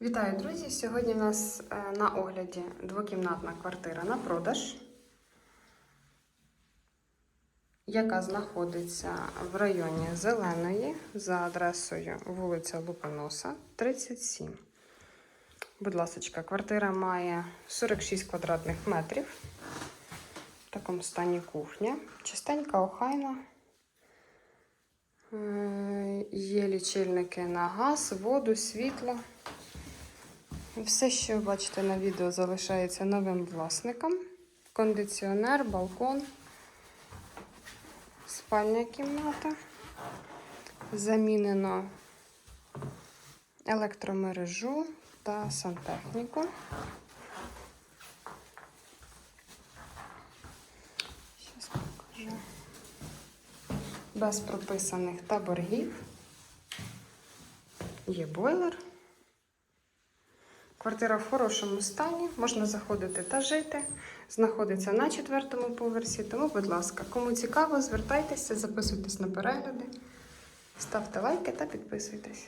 Вітаю, друзі! Сьогодні в нас е, на огляді двокімнатна квартира на продаж, яка знаходиться в районі Зеленої за адресою вулиця Лупоноса, 37. Будь ласка, квартира має 46 квадратних метрів. В такому стані кухня. Чистенька, охайна. Е, Є лічильники на газ, воду, світло. Все, що ви бачите на відео, залишається новим власником. Кондиціонер, балкон, спальня кімната. Замінено електромережу та сантехніку. Зараз покажу. Без прописаних та боргів. Є бойлер. Квартира в хорошому стані, можна заходити та жити. Знаходиться на четвертому поверсі. Тому, будь ласка, кому цікаво, звертайтеся, записуйтесь на перегляди, ставте лайки та підписуйтесь.